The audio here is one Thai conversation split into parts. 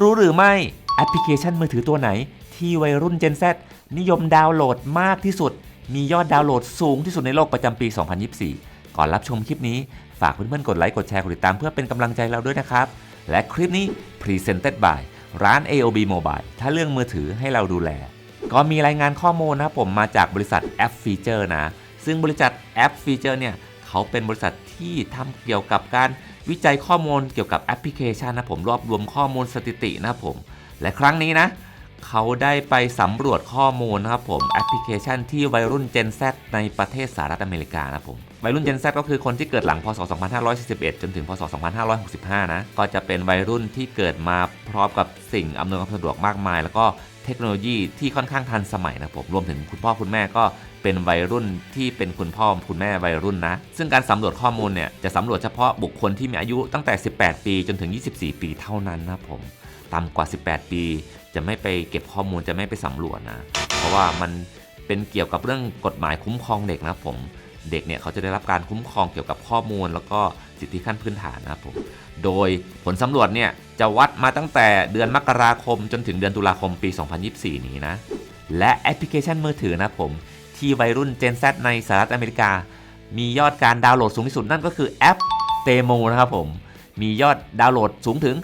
รู้หรือไม่แอปพลิเคชันมือถือตัวไหน ที่วัยรุ่น Gen Z นิยมดาวน์โหลดมากที่สุด มียอดดาวน์โหลดสูงที่สุดในโลกประจำปี 2024 ก่อนรับชมคลิปนี้ ฝากเพื่อนๆกดไลค์กดแชร์กดติดตามเพื่อเป็นกำลังใจเราด้วยนะครับ และคลิปนี้ Presented by ร้าน AOB Mobile ถ้าเรื่องมือถือให้เราดูแล ก็มีรายงานข้อมูลนะผมมาจากบริษัทแอปฟีเจอร์นะ ซึ่งบริษัทแอปฟีเจอร์เนี่ยเขาเป็นบริษัทที่ทำเกี่ยวกับการ วิจัยข้อมูลเกี่ยวกับแอปพลิเคชันนะผมรวบรวมข้อมูลสถิตินะผม และครั้งนี้นะเขาได้ไปสำรวจข้อมูลนะครับผมแอปพลิเคชันที่วัยรุ่น Gen Z ในประเทศสหรัฐอเมริกานะผมวัยรุ่น Gen Z ก็คือคนที่เกิดหลังพศ 2541 จนถึงพศ 2565 นะ ก็จะเป็นวัยรุ่นที่เกิดมาพร้อมกับสิ่งอำนวยความสะดวกมากมาย แล้วก็ เทคโนโลยีที่ค่อนข้างทันสมัยนะผมรวมถึงคุณพ่อคุณแม่ก็เป็นวัยรุ่นที่เป็นคุณพ่อคุณแม่วัยรุ่นนะ ซึ่งการสำรวจข้อมูลเนี่ยจะสำรวจเฉพาะบุคคลที่มีอายุตั้งแต่ 18 ปีจนถึง 24 ปีเท่านั้นนะครับผมต่ำกว่า 18 ปี จะไม่ไปเก็บข้อมูลจะไม่ไปสำรวจนะ เพราะว่ามันเป็นเกี่ยวกับเรื่องกฎหมายคุ้มครองเด็กนะครับผม เด็กเนี่ยเขาจะได้รับการคุ้มครองเกี่ยวกับข้อมูล แล้วก็สิทธิขั้นพื้นฐานนะครับผมโดยผลสำรวจเนี่ยจะวัดมาตั้งแต่เดือนมกราคมจนถึงเดือนตุลาคมปี 2024 นี้นะและแอปพลิเคชันมือถือนะครับผมที่วัยรุ่น Gen Z ในสหรัฐอเมริกา มียอดการดาวน์โหลดสูงที่สุดนั่นก็คือแอป t e m o นะครับผมมียอดดาวน์โหลดสูงถึง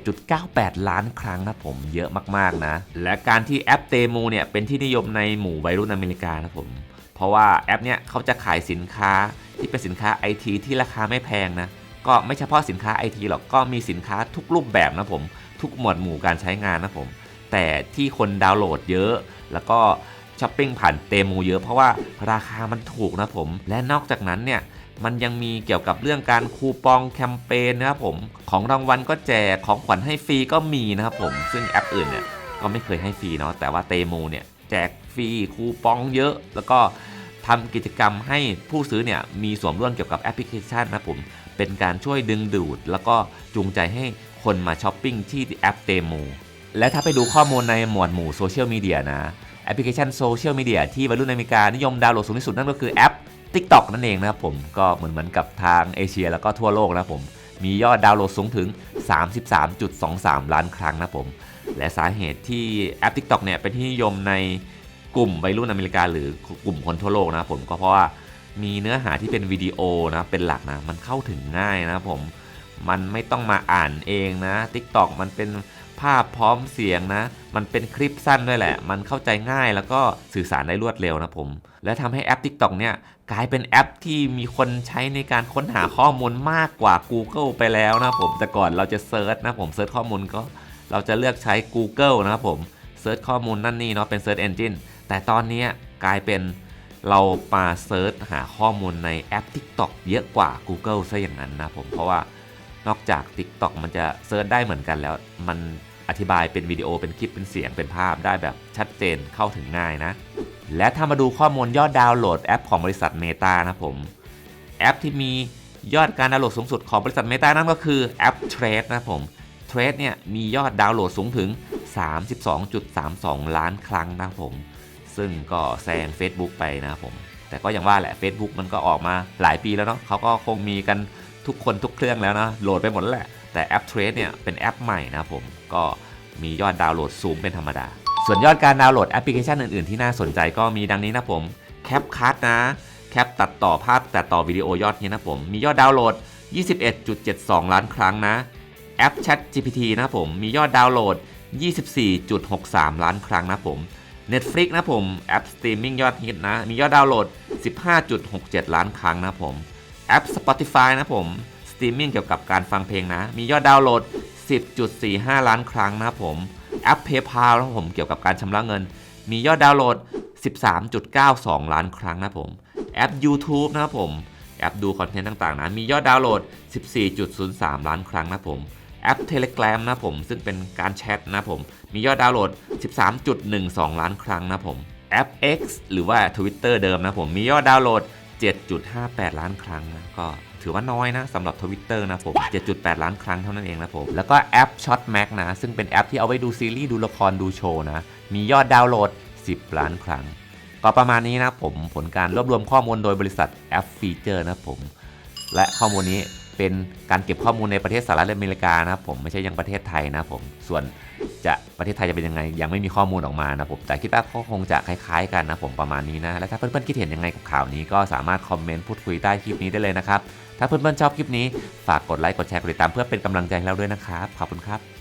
41.98 ล้านครั้งนะผมเยอะมากๆนะ และการที่แอปเตโมเนี่ยเป็นที่นิยมในหมู่วัยรุ่นอเมริกานะผม เพราะว่าแอปเนี่ยเขาจะขายสินค้าที่เป็นสินค้าไอทีที่ราคาไม่แพงนะก็ไม่เฉพาะสินค้าไอทีหรอกก็มีสินค้าทุกรูปแบบนะผมทุกหมวดหมู่การใช้งานนะผมแต่ที่คนดาวน์โหลดเยอะ แล้วก็ช้อปปิ้งผ่านเตมูเยอะเพราะว่าราคามันถูกนะผม และนอกจากนั้นเนี่ยมันยังมีเกี่ยวกับเรื่องการคูปองแคมเปญนะครับผม ของรางวัลก็แจกของขวัญให้ฟรีก็มีนะครับผม ซึ่งแอปอื่นเนี่ยก็ไม่เคยให้ฟรีเนาะแต่ว่าเตมูเนี่ย จกฟรีคูปองเยอะ แล้วก็ทำกิจกรรมให้ผู้ซื้อเนี่ยมีส่วนร่วมเกี่ยวกับแอปพลิเคชันนะผม เป็นการช่วยดึงดูด แล้วก็จูงใจให้คนมาช้อปปิ้งที่แอปเตมูและถ้าไปดูข้อมูลในหมวดหมู่โซเชียลมีเดียนะแอปพลิเคชันโซเชียลมีเดียที่วัยรุ่นอเมริกานิยมดาวน์โหลดสูงที่สุดนั่นก็คือแอป TikTok นั่นเองนะครับผมก็เหมือนเหมือนกับทางเอเชียแล้วก็ทั่วโลกนะครับผมมียอดดาวน์โหลดสูงถึง 33.23 ล้านครั้งนะผม และสาเหตุที่แอป TikTok เนี่ยเป็นที่นิยมในกลุ่มวัยรุ่นอเมริกาหรือกลุ่มคนทั่วโลกนะผมก็เพราะว่ามีเนื้อหาที่เป็นวิดีโอนะเป็นหลักนะมันเข้าถึงง่ายนะผมมันไม่ต้องมาอ่านเองนะ TikTok มันเป็นภาพพร้อมเสียงนะ มันเป็นคลิปสั้นด้วยแหละ มันเข้าใจง่ายแล้วก็สื่อสารได้รวดเร็วนะผม และทำให้แอป TikTok เนี่ยกลายเป็นแอปที่มีคนใช้ในการค้นหาข้อมูลมากกว่า Google ไปแล้วนะผม แต่ก่อนเราจะเซิร์ชนะผมเซิร์ชข้อมูลก็ เราจะเลือกใช้ Google นะครับผมเซิร์ชข้อมูลนั่นนี่เนาะเป็นเซิร์ชเอนจินแต่ตอนนี้กลายเป็นเรามาเซิร์ชหาข้อมูลในแอป TikTok เยอะกว่า Google ซะอย่างนั้นนะผมเพราะว่านอกจาก TikTok มันจะเซิร์ชได้เหมือนกันแล้ว มันอธิบายเป็นวิดีโอเป็นคลิปเป็นเสียงเป็นภาพได้แบบชัดเจนเข้าถึงง่ายนะ และถ้ามาดูข้อมูลยอดดาวน์โหลดแอปของบริษัท Meta นะผม แอปที่มียอดการดาวน์โหลดสูงสุดของบริษัท Meta นั่นก็คือแอป Trade นะผม Trade เนี่ยมียอดดาวน์โหลดสูงถึง 32.32 ล้านครั้งนะผม ซึ่งก็แซง Facebook ไปนะผม แต่ก็อย่างว่าแหละ Facebook มันก็ออกมาหลายปีแล้วเนาะเขาก็คงมีกันทุกคนทุกเครื่องแล้วนะโหลดไปหมดแหละ แต่แอป Trade เนี่ยเป็นแอปใหม่นะผมก็มียอดดาวน์โหลดสูงเป็นธรรมดา ส่วนยอดการดาวน์โหลดแอปพลิเคชันอื่นๆ ที่น่าสนใจก็มีดังนี้นะผมแคปคัทนะแคปตัดต่อภาพตัดต่อวิดีโอยอดนี้นะผม มียอดดาวน์โหลด 21.72 ล้านครั้งนะ แอป Chat GPT นะผม มียอดดาวน์โหลด 24.63 ล้านครั้งนะผม Netflix นะผมแอปสตรีมมิ่งยอดฮิตนะ มียอดดาวน์โหลด 15.67 ล้านครั้งนะผมแอป Spotify นะผมสตรีมมิ่งเกี่ยวกับการฟังเพลงนะ มียอดดาวน์โหลด 10.45 ล้านครั้งนะผมแอป PayPal นะผมเกี่ยวกับการชำระเงิน มียอดดาวน์โหลด 13.92 ล้านครั้งนะผมแอป YouTube นะครับผมแอปดูคอนเทนต์ต่างๆนะมียอดดาวน์โหลด 14.03 ล้านครั้งนะผม แอป Telegram นะผม ซึ่งเป็นการแชทนะผม มียอดดาวน์โหลด 13.12 ล้านครั้งนะผม แอป X หรือว่า Twitter เดิมนะผม มียอดดาวน์โหลด 7.58 ล้านครั้งนะก็ถือว่าน้อยนะสำหรับ Twitter นะผม 7.8 ล้านครั้งเท่านั้นเองนะผม แล้วก็แอป Shot Max นะ ซึ่งเป็นแอปที่เอาไว้ดูซีรีส์ ดูละคร ดูโชว์นะ มียอดดาวน์โหลด 10 ล้านครั้ง ก็ประมาณนี้นะผม ผลการรวบรวมข้อมูลโดยบริษัทแอปฟีเจอร์นะผม และข้อมูลนี้ เป็นการเก็บข้อมูลในประเทศสหรัฐอเมริกานะครับผมไม่ใช่ยังประเทศไทยนะผมส่วนจะประเทศไทยจะเป็นยังไงยังไม่มีข้อมูลออกมานะครับผมแต่คิดว่าก็คงจะคล้ายๆ กันนะครับผมประมาณนี้นะและถ้าเพื่อนๆคิดเห็นยังไงกับข่าวนี้ก็สามารถคอมเมนต์พูดคุยใต้คลิปนี้ได้เลยนะครับถ้าเพื่อนๆชอบคลิปนี้ฝากกดไลค์กดแชร์กดติดตามเพื่อเป็นกำลังใจให้เราด้วยนะครับขอบคุณครับ